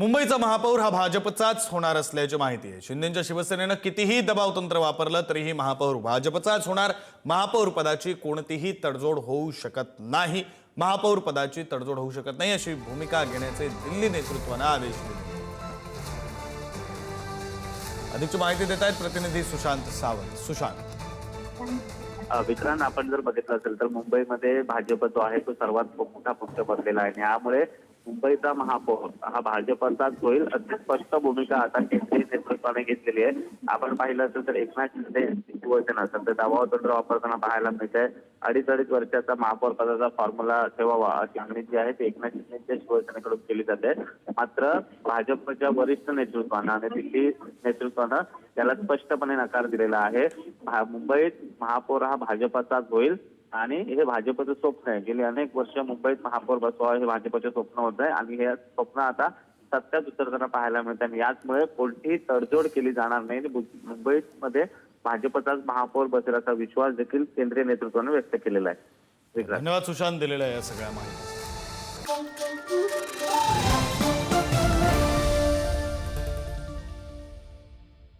मुंबईचा महापौर हा भाजपचाच होणार असल्याची माहिती आहे. शिंदेच्या शिवसेनेनं कितीही दबाव तंत्र वापरलं तरीही महापौर भाजपचाच होणार. महापौर पदाची कोणतीही तडजोड होऊ शकत नाही. महापौर पदाची तडजोड होऊ शकत नाही अशी भूमिका घेण्याचे दिल्ली नेतृत्वानं आदेश दिले. अधिकची माहिती देत आहेत प्रतिनिधी सुशांत सावंत. सुशांत. विक्रांत आपण जर बघितलं असेल तर मुंबईमध्ये भाजप जो आहे तो सर्वात मोठा पक्ष बनलेला आहे. आणि यामुळे मुंबईचा महापौर हा भाजपचाच होईल. अशी स्पष्ट भूमिका आता केंद्रीय नेतृत्वाने घेतलेली आहे. आपण पाहिलं असेल तर एकनाथ शिंदे शिवसेना सध्या दबाव तंत्र वापरताना पाहायला मिळतंय. अडीच अडीच वर्षाचा महापौर पदाचा फॉर्म्युला ठेवावा अशी मागणी जी आहे ती एकनाथ शिंदेच्या शिवसेनेकडून केली जाते. मात्र भाजपच्या वरिष्ठ नेतृत्वानं आणि दिल्ली नेतृत्वानं त्याला स्पष्टपणे नकार दिलेला आहे. मुंबईत महापौर हा भाजपाचाच होईल. आणि हे भाजपचं स्वप्न आहे. गेली अनेक वर्ष मुंबईत महापौर बसवा हे भाजपचे स्वप्न होत आहे. आणि हे स्वप्न आता सत्यात उतरताना पाहायला मिळतं आणि याचमुळे कोणतीही तडजोड केली जाणार नाही. मुंबईत मध्ये भाजपचाच महापौर बसेल असा विश्वास देखील केंद्रीय नेतृत्वाने व्यक्त केलेला आहे. धन्यवाद सुशांत दिलेल्या या सगळ्या माहिती